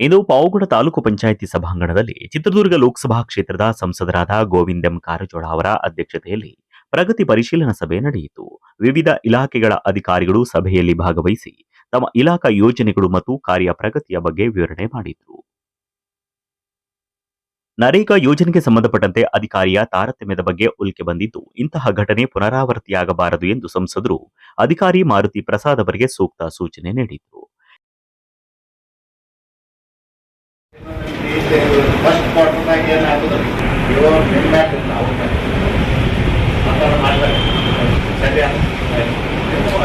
ಇಂದು ಪಾವಗಡ ತಾಲೂಕು ಪಂಚಾಯಿತಿ ಸಭಾಂಗಣದಲ್ಲಿ ಚಿತ್ರದುರ್ಗ ಲೋಕಸಭಾ ಕ್ಷೇತ್ರದ ಸಂಸದರಾದ ಗೋವಿಂದಂ ಎಂ ಕಾರಜೋಳ ಅವರ ಅಧ್ಯಕ್ಷತೆಯಲ್ಲಿ ಪ್ರಗತಿ ಪರಿಶೀಲನಾ ಸಭೆ ನಡೆಯಿತು. ವಿವಿಧ ಇಲಾಖೆಗಳ ಅಧಿಕಾರಿಗಳು ಸಭೆಯಲ್ಲಿ ಭಾಗವಹಿಸಿ ತಮ್ಮ ಇಲಾಖಾ ಯೋಜನೆಗಳು ಮತ್ತು ಕಾರ್ಯ ಪ್ರಗತಿಯ ಬಗ್ಗೆ ವಿವರಣೆ ಮಾಡಿದರು. ನರೇಗಾ ಯೋಜನೆಗೆ ಸಂಬಂಧಪಟ್ಟಂತೆ ಅಧಿಕಾರಿಯ ತಾರತಮ್ಯದ ಬಗ್ಗೆ ಉಲ್ಕೆ ಬಂದಿದ್ದು, ಇಂತಹ ಘಟನೆ ಪುನರಾವರ್ತಿಯಾಗಬಾರದು ಎಂದು ಸಂಸದರು ಅಧಿಕಾರಿ ಮಾರುತಿ ಪ್ರಸಾದ್ ಅವರಿಗೆ ಸೂಕ್ತ ಸೂಚನೆ ನೀಡಿದರು. ಫಸ್ಟ್ ಕ್ವಾರ್ಟರ್ನಾಗ ಏನಾಗೋದು ಇವಾಗ ನಿಮ್ಮ್ಯಾಕ ನಾವು ಮಾತಾಡ ಮಾಡ್ತಾರೆ. ಸರಿ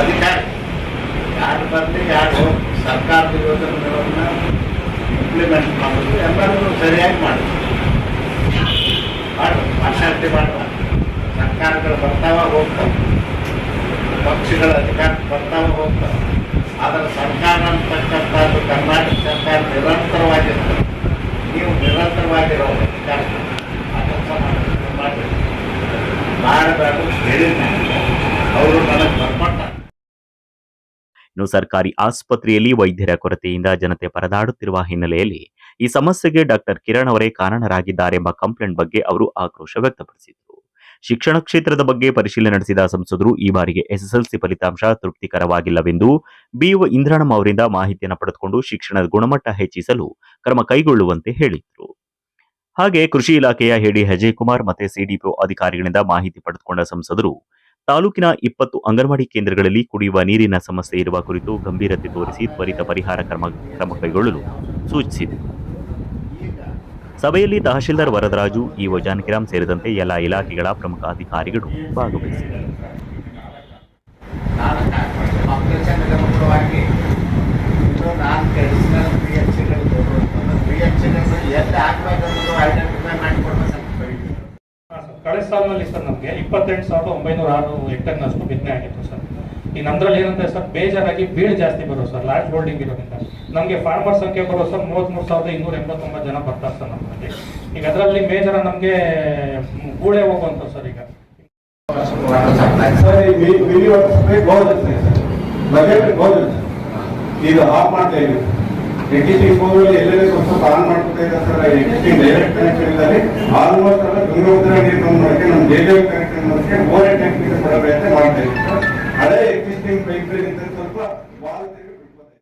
ಅಧಿಕಾರ ಯಾರು? ಬರಲಿ ಯಾರು ಸರ್ಕಾರದ ಯೋಜನೆಗಳನ್ನ ಇಂಪ್ಲಿಮೆಂಟ್ ಮಾಡೋದು? ಎಲ್ಲರೂ ಸರಿಯಾಗಿ ಮಾಡಿ ಮಾಡು ಮಾತಾಡ್ತಿ ಮಾಡ್ಬಾರ್ದು. ಸರ್ಕಾರಗಳು ಬರ್ತಾವ ಹೋಗ್ತಾವ. ಪಕ್ಷಗಳ ಅಧಿಕಾರ ಬರ್ತಾವ ಹೋಗ್ತಾವ ಆದರೆ ಸರ್ಕಾರ ಅಂತಕ್ಕಂಥದ್ದು ಕರ್ನಾಟಕ ಸರ್ಕಾರ ನಿರಂತರವಾಗಿರ್ತದೆ ನೀವು ನಿರಂತರವಾಗಿರೋ ಅಧಿಕಾರ ಆ ಕೆಲಸ ಮಾಡಿ ಮಾಡಬೇಕು ಇನ್ನು ಸರ್ಕಾರಿ ಆಸ್ಪತ್ರೆಯಲ್ಲಿ ವೈದ್ಯರ ಕೊರತೆಯಿಂದ ಜನತೆ ಪರದಾಡುತ್ತಿರುವ ಹಿನ್ನೆಲೆಯಲ್ಲಿ ಈ ಸಮಸ್ಯೆಗೆ ಡಾಕ್ಟರ್ ಕಿರಣ್ ಅವರೇ ಕಾರಣರಾಗಿದ್ದಾರೆ ಎಂಬ ಕಂಪ್ಲೇಂಟ್ ಬಗ್ಗೆ ಅವರು ಆಕ್ರೋಶ ವ್ಯಕ್ತಪಡಿಸಿದರು. ಶಿಕ್ಷಣ ಕ್ಷೇತ್ರದ ಬಗ್ಗೆ ಪರಿಶೀಲನೆ ನಡೆಸಿದ ಸಂಸದರು, ಈ ಬಾರಿಗೆ ಎಸ್ಎಸ್ಎಲ್ಸಿ ಫಲಿತಾಂಶ ತೃಪ್ತಿಕರವಾಗಿಲ್ಲವೆಂದು ಬಿಒ ಇಂದ್ರಾಣಂ ಅವರಿಂದ ಮಾಹಿತಿಯನ್ನು ಪಡೆದುಕೊಂಡು ಶಿಕ್ಷಣದ ಗುಣಮಟ್ಟ ಹೆಚ್ಚಿಸಲು ಕ್ರಮ ಕೈಗೊಳ್ಳುವಂತೆ ಹೇಳಿದರು. ಹಾಗೆ ಕೃಷಿ ಇಲಾಖೆಯ ಹೇಡಿ ಅಜಯ್ ಕುಮಾರ್ ಮತ್ತೆ ಸಿಡಿಪಿಒ ಅಧಿಕಾರಿಗಳಿಂದ ಮಾಹಿತಿ ಪಡೆದುಕೊಂಡ ಸಂಸದರು, ತಾಲೂಕಿನ ಇಪ್ಪತ್ತು ಅಂಗನವಾಡಿ ಕೇಂದ್ರಗಳಲ್ಲಿ ಕುಡಿಯುವ ನೀರಿನ ಸಮಸ್ಯೆ ಇರುವ ಕುರಿತು ಗಂಭೀರತೆ ತೋರಿಸಿ ತ್ವರಿತ ಪರಿಹಾರ ಕ್ರಮ ಕ್ರಮ ಕೈಗೊಳ್ಳಲು ಸೂಚಿಸಿದೆ. ಸಭೆಯಲ್ಲಿ ತಹಶೀಲ್ದಾರ್ ವರದರಾಜು, ಇಒ ಜಾನಕಿರಾಮ್ ಸೇರಿದಂತೆ ಎಲ್ಲ ಇಲಾಖೆಗಳ ಪ್ರಮುಖ ಅಧಿಕಾರಿಗಳು ಭಾಗವಹಿಸಿದರು ನಾನು ಸಾಲಿನಲ್ಲಿ ಸರ್ ನಮಗೆ ಇಪ್ಪತ್ತೆಂಟು ಸಾವಿರದ ಒಂಬೈನೂರ ಆರು ಹೆಕ್ಟರ್ನಷ್ಟು ಬಿತ್ತನೆ ಆಗಿತ್ತು ಸರ್. ಈ ನಮ್ದ್ರಲ್ಲಿ ಏನಂತ ಸರ್, ಬೇಜಾರಾಗಿ ಬೀಳು ಜಾಸ್ತಿ ಬರೋ ಸರ್ ಲಾರ್ಜ್ ಹೋಲ್ಡಿಂಗ್ ಇರೋದ್ರಿಂದ. ನಮಗೆ ಫಾರ್ಮರ್ ಸಂಖ್ಯೆ ಬರೋ ಸರ್ ಮೂವತ್ಮೂರು ಸಾವಿರದ ಇನ್ನೂರ ಎಂಬತ್ತೊಂಬತ್ತು ಜನ ಬರ್ತಾರೆ ಸರ್ ನಮ್ಮಲ್ಲಿ. ಈಗ ಅದರಲ್ಲಿ ಮೇಜರ ನಮಗೆ ಗೂಳೆ ಹೋಗುವಂತ ಸರ್ ಈಗ. ಈಗ ಆಫ್ ಮಾಡ್ತಾ ಇದ್ದೀವಿ. ಎಕ್ಸಿಸ್ಟಿಂಗ್ ಫೋನ್ ಎಲ್ಲೆಲ್ಲಿ ಸ್ವಲ್ಪ ಆನ್ ಮಾಡ್ಕೊತಾ ಇದ್ದಾರೆ ಡೈರೆಕ್ಟ್ ಕನೆಕ್ಷನ್ ಇದ್ದಾರೆ ಆಲ್ಮೋಸ್ಟ್ ಅಲ್ಲ ತುಂಗಭದ್ರಾ ನೀರು ಮಾಡೋಕ್ಕೆ ನಮ್ಮ ಜೇಜಾವಿ ಕನೆಕ್ಷನ್ ಮಾಡೋಕ್ಕೆ ಓವರ್ ಟ್ಯಾಂಕ್ ಕೊಡೋ ಪ್ರಯತ್ನ ಮಾಡ್ತಾ ಇದ್ದೀವಿ ಸರ್ ಹಳೆ ಎಕ್ಸಿಸ್ಟಿಂಗ್ ಪೈಪ್ ಸ್ವಲ್ಪ